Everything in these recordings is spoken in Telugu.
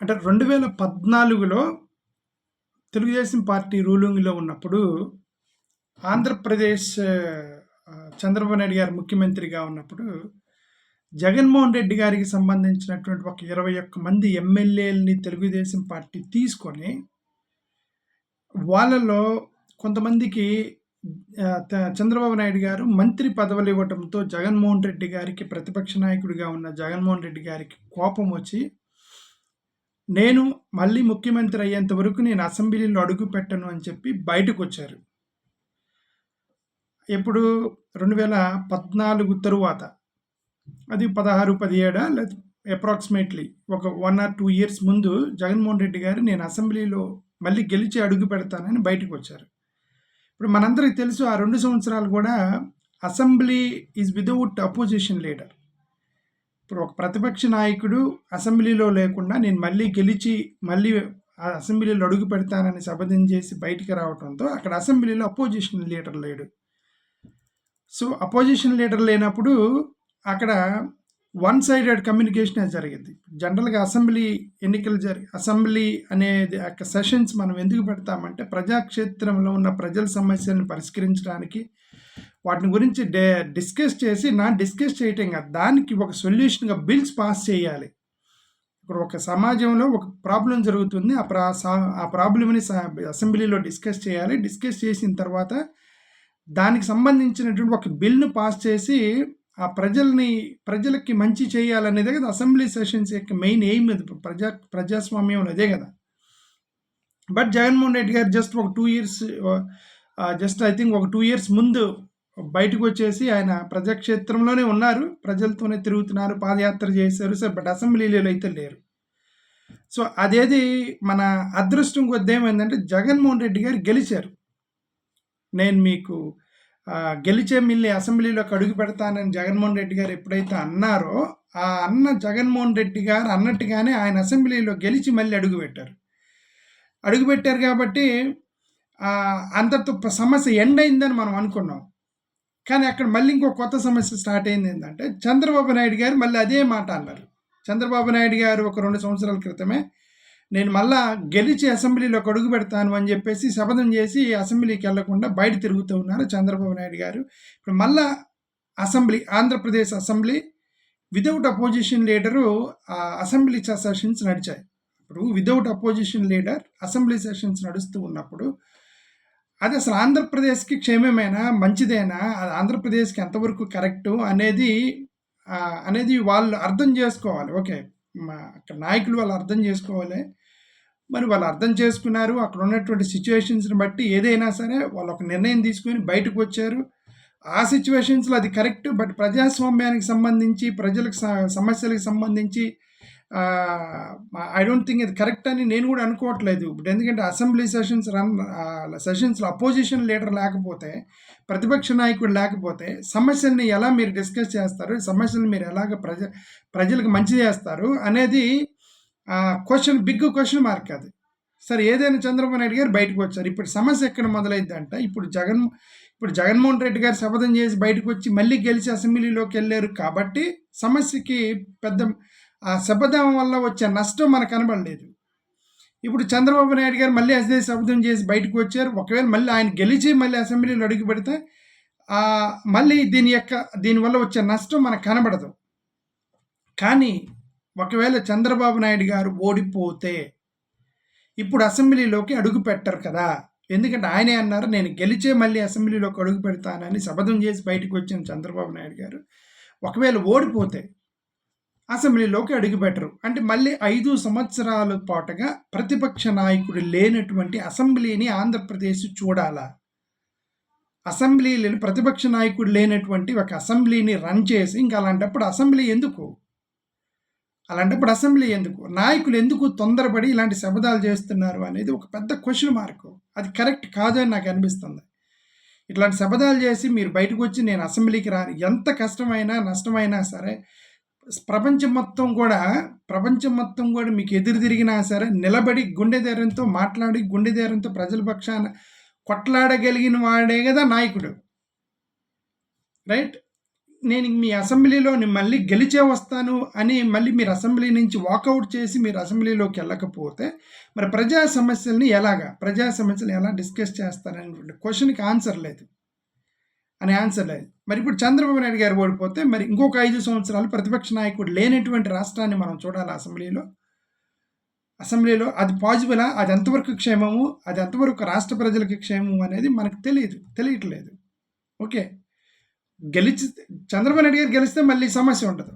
అంటే రెండు వేల పద్నాలుగులో తెలుగుదేశం పార్టీ రూలింగ్లో ఉన్నప్పుడు ఆంధ్రప్రదేశ్ చంద్రబాబు నాయుడు గారు ముఖ్యమంత్రిగా ఉన్నప్పుడు జగన్మోహన్ రెడ్డి గారికి సంబంధించినటువంటి ఒక ఇరవై ఒక్క మంది ఎమ్మెల్యేలని తెలుగుదేశం పార్టీ తీసుకొని వాళ్ళలో కొంతమందికి చంద్రబాబు నాయుడు గారు మంత్రి పదవులు ఇవ్వడంతో జగన్మోహన్ రెడ్డి గారికి ప్రతిపక్ష నాయకుడిగా ఉన్న జగన్మోహన్ రెడ్డి గారికి కోపం వచ్చి నేను మళ్ళీ ముఖ్యమంత్రి అయ్యేంత వరకు నేను అసెంబ్లీలో అడుగు పెట్టను అని చెప్పి బయటకు వచ్చారు ఎప్పుడు? రెండు వేల పద్నాలుగు తరువాత. అది పదహారు పదిహేడా? లేదా అప్రాక్సిమేట్లీ ఒక వన్ ఆర్ టూ ఇయర్స్ ముందు జగన్మోహన్ రెడ్డి గారు నేను అసెంబ్లీలో మళ్ళీ గెలిచి అడుగు పెడతానని బయటకు వచ్చారు ఇప్పుడు మనందరికీ తెలుసు ఆ రెండు సంవత్సరాలు కూడా assembly is without opposition leader ఒక ప్రతిపక్ష నాయకుడు అసెంబ్లీలో లేకుండా నేను మళ్ళీ గెలిచి మళ్ళీ ఆ అసెంబ్లీలో అడుగు పెడతానని శపథం చేసి బయటికి రావడంతో అక్కడ అసెంబ్లీలో అపోజిషన్ లీడర్ లేడు. సో అపోజిషన్ లీడర్ లేనప్పుడు అక్కడ వన్ సైడెడ్ కమ్యూనికేషన్ జరిగింది. జనరల్గా అసెంబ్లీ ఎన్నికలు జరి అసెంబ్లీ అనేది యొక్క సెషన్స్ మనం ఎందుకు పెడతామంటే ప్రజాక్షేత్రంలో ఉన్న ప్రజల సమస్యలను పరిష్కరించడానికి వాటిని గురించి డే డిస్కస్ చేసి నా డిస్కస్ చేయటం కాదు. దానికి ఒక సొల్యూషన్గా బిల్స్ పాస్ చేయాలి. ఇప్పుడు ఒక సమాజంలో ఒక ప్రాబ్లం జరుగుతుంది. ఆ ప్రా సా- ఆ ప్రాబ్లమ్ని అసెంబ్లీలో డిస్కస్ చేయాలి. డిస్కస్ చేసిన తర్వాత దానికి సంబంధించినటువంటి ఒక బిల్ను పాస్ చేసి ఆ ప్రజల్ని ప్రజలకి మంచి చేయాలనేదే కదా. అసెంబ్లీ సెషన్స్ యొక్క మెయిన్ ఎయిమ్ అది. ప్రజా ప్రజాస్వామ్యం అదే కదా. బట్ జగన్మోహన్ రెడ్డి గారు జస్ట్ ఒక two years just I think ఒక టూ ఇయర్స్ ముందు బయటకు వచ్చేసి ఆయన ప్రజాక్షేత్రంలోనే ఉన్నారు. ప్రజలతోనే తిరుగుతున్నారు. పాదయాత్ర చేశారు. సార్ బట్ అసెంబ్లీలో అయితే లేరు. సో అదేది మన అదృష్టం కొద్ది ఏమైందంటే జగన్మోహన్ రెడ్డి గారు గెలిచారు. నేను మీకు గెలిచే మిల్లి అసెంబ్లీలోకి అడుగు పెడతానని జగన్మోహన్ రెడ్డి గారు ఎప్పుడైతే అన్నారో ఆ అన్న జగన్మోహన్ రెడ్డి గారు అన్నట్టుగానే ఆయన అసెంబ్లీలో గెలిచి మళ్ళీ అడుగు పెట్టారు. అడుగు పెట్టారు కాబట్టి ఆ, అంతటితో సమస్య ఎండ్ అయిందని మనం అనుకున్నాం. కానీ అక్కడ మళ్ళీ ఇంకో కొత్త సమస్య స్టార్ట్ అయింది ఏంటంటే చంద్రబాబు నాయుడు గారు మళ్ళీ అదే మాట అన్నారు. చంద్రబాబు నాయుడు గారు ఒక రెండు సంవత్సరాల క్రితమే నేను మళ్ళా గెలిచి అసెంబ్లీలోకి అడుగు పెడతాను అని చెప్పేసి శపథం చేసి అసెంబ్లీకి వెళ్ళకుండా బయట తిరుగుతూ ఉన్నారు చంద్రబాబు నాయుడు గారు. ఇప్పుడు మళ్ళా assembly Andhra Pradesh assembly without opposition leader ఆ అసెంబ్లీ సెషన్స్ నడిచాయి. ఇప్పుడు without opposition leader assembly sessions నడుస్తూ ఉన్నప్పుడు అది అసలు ఆంధ్రప్రదేశ్కి క్షేమమేనా? మంచిదేనా? అది ఆంధ్రప్రదేశ్కి ఎంతవరకు కరెక్టు అనేది అనేది వాళ్ళు అర్థం చేసుకోవాలి. ఓకే మా అక్కడ నాయకులు వాళ్ళు అర్థం చేసుకోవాలి. మరి వాళ్ళు అర్థం చేసుకున్నారు. అక్కడ ఉన్నటువంటి సిచ్యువేషన్స్ని బట్టి ఏదైనా సరే వాళ్ళు ఒక నిర్ణయం తీసుకొని బయటకు వచ్చారు. ఆ సిచ్యువేషన్స్లో అది కరెక్ట్ బట్ ప్రజాస్వామ్యానికి సంబంధించి ప్రజలకు స- సమస్యలకు సంబంధించి ఐ డోంట్ థింక్ ఇది కరెక్ట్ అని నేను కూడా అనుకోవట్లేదు. ఇప్పుడు ఎందుకంటే అసెంబ్లీ సెషన్స్ రన్ సెషన్స్లో అపోజిషన్ లీడర్ లేకపోతే ప్రతిపక్ష నాయకుడు లేకపోతే సమస్యల్ని ఎలా మీరు డిస్కస్ చేస్తారు సమస్యలు మీరు ఎలాగ ప్రజ ప్రజలకు మంచి చేస్తారు అనేది క్వశ్చన్ బిగ్ క్వశ్చన్ మార్క్ అది. సరే ఏదైనా చంద్రబాబు నాయుడు గారు బయటకు వచ్చారు. ఇప్పుడు సమస్య ఎక్కడ మొదలైందంటే ఇప్పుడు జగన్ ఇప్పుడు జగన్మోహన్ రెడ్డి గారు శపథం చేసి బయటకు వచ్చి మళ్ళీ గెలిచి అసెంబ్లీలోకి వెళ్ళారు కాబట్టి సమస్యకి పెద్ద ఆ శపథం వల్ల వచ్చే నష్టం మనకు కనబడలేదు. ఇప్పుడు చంద్రబాబు నాయుడు గారు మళ్ళీ అదే శబ్దం చేసి బయటకు వచ్చారు. ఒకవేళ మళ్ళీ ఆయన గెలిచి మళ్ళీ అసెంబ్లీలో అడుగు పెడితే మళ్ళీ దీని యొక్క దీనివల్ల వచ్చే నష్టం మనకు కనబడదు. కానీ ఒకవేళ చంద్రబాబు నాయుడు గారు ఓడిపోతే ఇప్పుడు అసెంబ్లీలోకి అడుగు పెట్టరు కదా. ఎందుకంటే ఆయనే అన్నారు నేను గెలిచే మళ్ళీ అసెంబ్లీలోకి అడుగు పెడతానని శపథం చేసి బయటకు వచ్చిన చంద్రబాబు నాయుడు గారు ఒకవేళ ఓడిపోతే అసెంబ్లీలోకి అడుగుపెట్టరు అంటే మళ్ళీ ఐదు సంవత్సరాల పాటుగా ప్రతిపక్ష నాయకుడు లేనటువంటి అసెంబ్లీని ఆంధ్రప్రదేశ్ చూడాలా? అసెంబ్లీ లేని ప్రతిపక్ష నాయకుడు లేనటువంటి ఒక అసెంబ్లీని రన్ చేసి ఇంకా అలాంటప్పుడు అసెంబ్లీ ఎందుకు? అలాంటప్పుడు అసెంబ్లీ ఎందుకు? నాయకులు ఎందుకు తొందరపడి ఇలాంటి శబదాలు చేస్తున్నారు అనేది ఒక పెద్ద క్వశ్చన్ మార్క్ అది కరెక్ట్ కాదు అని నాకు అనిపిస్తుంది. ఇట్లాంటి శబదాలు చేసి మీరు బయటకు వచ్చి నేను అసెంబ్లీకి రాని. ఎంత కష్టమైనా నష్టమైనా సరే ప్రపంచం మొత్తం కూడా ప్రపంచం మొత్తం కూడా మీకు ఎదురు తిరిగినా సరే నిలబడి గుండె ధైర్యంతో మాట్లాడి గుండె ధైర్యంతో ప్రజల పక్షాన కొట్లాడగలిగిన వాడే కదా నాయకుడు. రైట్? నేను మీ అసెంబ్లీలో మళ్ళీ గెలిచే వస్తాను అని మళ్ళీ మీరు అసెంబ్లీ నుంచి వాకౌట్ చేసి మీరు అసెంబ్లీలోకి వెళ్ళకపోతే మరి ప్రజా సమస్యల్ని ఎలాగా ప్రజా సమస్యలు ఎలా డిస్కస్ చేస్తారనేటువంటి క్వశ్చన్కి ఆన్సర్ లేదు. అనే ఆన్సర్ లేదు. మరి ఇప్పుడు చంద్రబాబు నాయుడు గారు ఓడిపోతే మరి ఇంకొక ఐదు సంవత్సరాలు ప్రతిపక్ష నాయకుడు లేనటువంటి రాష్ట్రాన్ని మనం చూడాలి అసెంబ్లీలో. అసెంబ్లీలో అది పాజిబులా? అది ఎంతవరకు క్షేమము? అది ఎంతవరకు రాష్ట్ర ప్రజలకు క్షేమము అనేది మనకు తెలియదు. తెలియట్లేదు. ఓకే. గెలిచి చంద్రబాబు నాయుడు గారు గెలిస్తే మళ్ళీ సమస్య ఉండదు.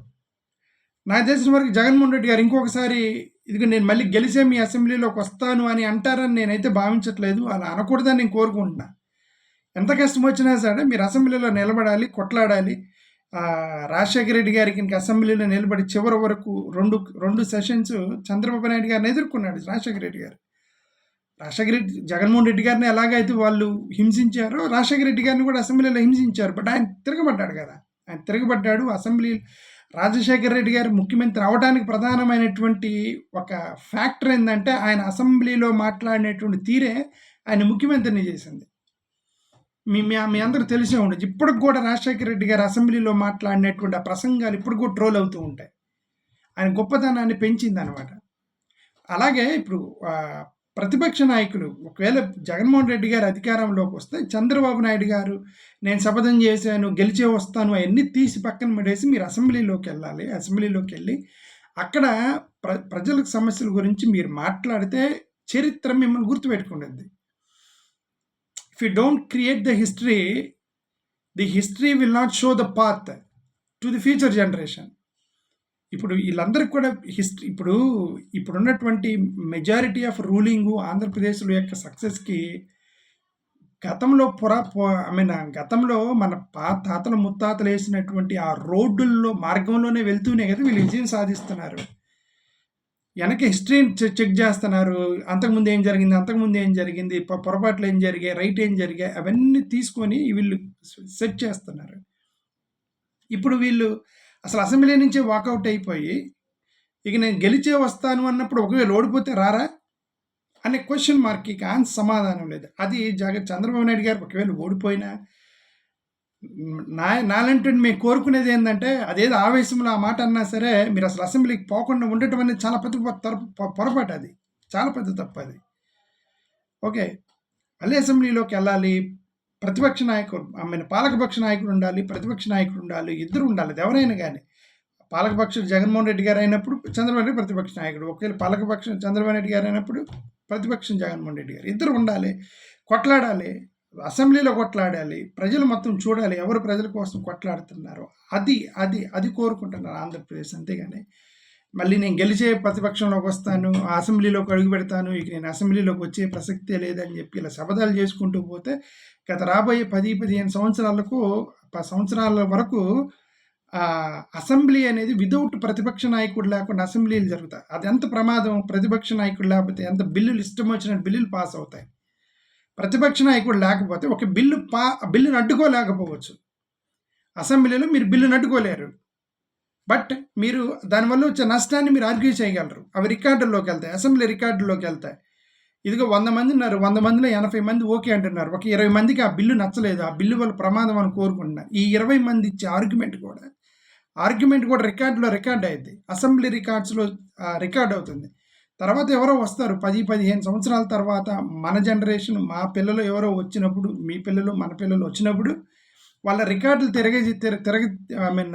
నాకు తెలిసిన వరకు జగన్మోహన్ రెడ్డి గారు ఇంకొకసారి ఇదిగో నేను మళ్ళీ గెలిచే మీ అసెంబ్లీలోకి వస్తాను అని అంటారని నేనైతే భావించట్లేదు. అలా అనకూడదని నేను కోరుకుంటున్నా. ఎంత కష్టం వచ్చినా సరే మీరు అసెంబ్లీలో నిలబడాలి కొట్లాడాలి. రాజశేఖర రెడ్డి గారికి ఇంకా అసెంబ్లీలో నిలబడి చివరి వరకు రెండు రెండు సెషన్స్ చంద్రబాబు నాయుడు గారిని ఎదుర్కొన్నాడు రాజశేఖర రెడ్డి గారు. రాజశేఖర రెడ్డి జగన్మోహన్ రెడ్డి గారిని ఎలాగైతే వాళ్ళు హింసించారో రాజశేఖర రెడ్డి గారిని కూడా అసెంబ్లీలో హింసించారు. బట్ ఆయన తిరగబడ్డాడు కదా. ఆయన తిరగబడ్డాడు. అసెంబ్లీ రాజశేఖర రెడ్డి గారు ముఖ్యమంత్రి అవడానికి ప్రధానమైనటువంటి ఒక ఫ్యాక్టర్ ఏంటంటే ఆయన అసెంబ్లీలో మాట్లాడినటువంటి తీరే ఆయన ముఖ్యమంత్రిని చేసింది. మీ మీ అందరూ తెలిసే ఉండొచ్చు. ఇప్పటికి కూడా రాజశేఖర రెడ్డి గారు అసెంబ్లీలో మాట్లాడినటువంటి ఆ ప్రసంగాలు ఇప్పుడు కూడా ట్రోల్ అవుతూ ఉంటాయి. ఆయన గొప్పతనాన్ని పెంచింది అనమాట అలాగే ఇప్పుడు ప్రతిపక్ష నాయకులు ఒకవేళ జగన్మోహన్ రెడ్డి గారు అధికారంలోకి వస్తే చంద్రబాబు నాయుడు గారు నేను శపథం చేశాను గెలిచే వస్తాను అవన్నీ తీసి పక్కన పడేసి మీరు అసెంబ్లీలోకి వెళ్ళాలి అసెంబ్లీలోకి వెళ్ళి అక్కడ ప్ర ప్రజలకు సమస్యల గురించి మీరు మాట్లాడితే చరిత్ర మిమ్మల్ని గుర్తుపెట్టుకుంటుంది. If you don't create the history, the history will not show the path to the future generation ఇప్పుడు వీళ్ళందరికీ కూడా హిస్టరీ ఇప్పుడు ఇప్పుడున్నటువంటి మెజారిటీ ఆఫ్ రూలింగ్ ఆంధ్రప్రదేశ్లో యొక్క సక్సెస్కి గతంలో పురా ఐ మీన్ గతంలో మన పా తాతలు ముత్తాతలు వేసినటువంటి ఆ రోడ్డుల్లో మార్గంలోనే వెళ్తూనే కదా వీళ్ళు విజయం సాధిస్తున్నారు. వెనక హిస్టరీని చెక్ చేస్తున్నారు. అంతకుముందు ఏం జరిగింది? అంతకుముందు ఏం జరిగింది? పొరపాట్లు ఏం జరిగాయి? రైట్ ఏం జరిగాయి? అవన్నీ తీసుకొని వీళ్ళు సెట్ చేస్తున్నారు. ఇప్పుడు వీళ్ళు అసలు అసెంబ్లీ నుంచే వాకౌట్ అయిపోయి ఇక నేను గెలిచే వస్తాను అన్నప్పుడు ఒకవేళ ఓడిపోతే రారా? అనే క్వశ్చన్ మార్క్ ఆన్సర్ సమాధానం లేదు. అది జగ చంద్రబాబు నాయుడు గారు ఒకవేళ ఓడిపోయినా నా నాలంటే మేము కోరుకునేది ఏంటంటే అదేదో ఆవేశంలో ఆ మాట అన్నా సరే మీరు అసలు అసెంబ్లీకి పోకుండా ఉండటం అనేది చాలా పెద్ద తరపు- పొరపాటు అది. చాలా పెద్ద తప్పు అది. ఓకే. మళ్ళీ అసెంబ్లీలోకి వెళ్ళాలి ప్రతిపక్ష నాయకుడు ఆమె పాలకపక్ష నాయకుడు ఉండాలి ప్రతిపక్ష నాయకుడు ఉండాలి ఇద్దరు ఉండాలి ఎవరైనా కానీ పాలకపక్ష జగన్మోహన్ రెడ్డి గారు అయినప్పుడు చంద్రబాబు రెడ్డి ప్రతిపక్ష నాయకుడు ఒకవేళ పాలకపక్షం చంద్రబాబు రెడ్డి గారు అయినప్పుడు ప్రతిపక్షం జగన్మోహన్ రెడ్డి గారు. ఇద్దరు ఉండాలి కొట్లాడాలి అసెంబ్లీలో కొట్లాడాలి ప్రజలు మొత్తం చూడాలి ఎవరు ప్రజల కోసం కొట్లాడుతున్నారో అది అది అది కోరుకుంటున్నారు ఆంధ్రప్రదేశ్ అంతేగాని మళ్ళీ నేను గెలిచే ప్రతిపక్షంలోకి వస్తాను అసెంబ్లీలోకి అడుగు పెడతాను ఇక నేను అసెంబ్లీలోకి వచ్చే ప్రసక్తే లేదని చెప్పి ఇలా శబదాలు చేసుకుంటూ పోతే గత రాబోయే పది పదిహేను సంవత్సరాలకు సంవత్సరాల వరకు అసెంబ్లీ అనేది వితౌట్ ప్రతిపక్ష నాయకుడు లేకుండా అసెంబ్లీలు జరుగుతాయి. అది ఎంత ప్రమాదం ప్రతిపక్ష నాయకుడు లేకపోతే ఎంత బిల్లులు ఇష్టం వచ్చిన బిల్లులు పాస్ అవుతాయి. ప్రతిపక్ష నాయకుడు లేకపోతే ఒక బిల్లు పా బిల్లును అడ్డుకోలేకపోవచ్చు అసెంబ్లీలో మీరు బిల్లును అడ్డుకోలేరు బట్ మీరు దానివల్ల వచ్చే నష్టాన్ని మీరు ఆర్గ్యూ చేయగలరు. అవి రికార్డుల్లోకి వెళ్తాయి. అసెంబ్లీ రికార్డుల్లోకి వెళ్తాయి. ఇదిగో వంద మంది ఉన్నారు. వంద మందిలో ఎనభై మంది ఓకే అంటున్నారు. ఒక ఇరవై మందికి ఆ బిల్లు నచ్చలేదు. ఆ బిల్లు వల్ల ప్రమాదం అని కోరుకుంటున్నారు. ఈ ఇరవై మంది ఇచ్చే ఆర్గ్యుమెంట్ కూడా ఆర్గ్యుమెంట్ కూడా రికార్డులో రికార్డ్ అయింది. అసెంబ్లీ రికార్డ్స్లో రికార్డ్ అవుతుంది. తర్వాత ఎవరో వస్తారు పది పదిహేను సంవత్సరాల తర్వాత మన జనరేషన్ మా పిల్లలు ఎవరో వచ్చినప్పుడు మీ పిల్లలు మన పిల్లలు వచ్చినప్పుడు వాళ్ళ రికార్డులు తిరగే తిరగ తిరగ I mean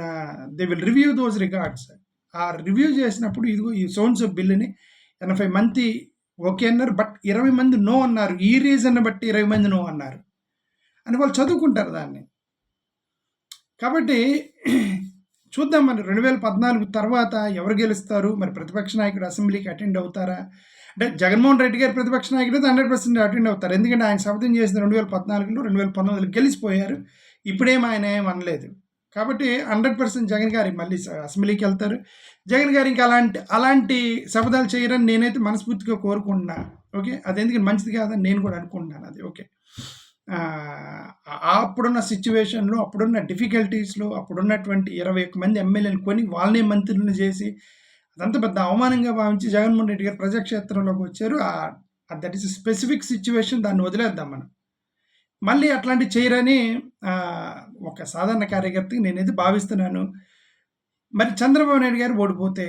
they will review those records ఆ రివ్యూ చేసినప్పుడు ఇదిగో ఈ సోన్స్ బిల్లుని ఎనభై మంది ఓకే అన్నారు బట్ ఇరవై మంది నో అన్నారు. ఈ రీజన్ బట్టి ఇరవై మంది నో అన్నారు. అని వాళ్ళు చదువుకుంటారు దాన్ని. కాబట్టి చూద్దాం మరి. రెండు వేల పద్నాలుగు తర్వాత ఎవరు గెలుస్తారు? మరి ప్రతిపక్ష నాయకుడు అసెంబ్లీకి అటెండ్ అవుతారా? అంటే జగన్మోహన్ రెడ్డి గారు ప్రతిపక్ష నాయకుడు హండ్రెడ్ పర్సెంట్ అటెండ్ అవుతారు. ఎందుకంటే ఆయన శపథం చేసిన రెండు వేల పద్నాలుగులో రెండు వేల పంతొమ్మిదిలో గెలిచిపోయారు. ఇప్పుడేం ఆయన ఏం అనలేదు. కాబట్టి హండ్రెడ్ పర్సెంట్ జగన్ గారి మళ్ళీ అసెంబ్లీకి వెళ్తారు. జగన్ గారు ఇంకా అలాంటి అలాంటి శపథాలు చేయరని నేనైతే మనస్ఫూర్తిగా కోరుకుంటున్నా. ఓకే? అది ఎందుకంటే మంచిది కాదని నేను కూడా అనుకుంటున్నాను అది. ఓకే? అప్పుడున్న సిచ్యువేషన్లో అప్పుడున్న డిఫికల్టీస్లో అప్పుడున్నటువంటి ఇరవై ఒక్క మంది ఎమ్మెల్యేలు కొని వాళ్ళనే మంత్రులను చేసి అదంతా పెద్ద అవమానంగా భావించి జగన్మోహన్ రెడ్డి గారు ప్రజాక్షేత్రంలోకి వచ్చారు దట్ ఈస్ స్పెసిఫిక్ సిచ్యువేషన్ దాన్ని వదిలేద్దాం మనం మళ్ళీ అట్లాంటి చేయరని ఒక సాధారణ కార్యకర్తకి నేనైతే భావిస్తున్నాను. మరి చంద్రబాబు నాయుడు గారు ఓడిపోతే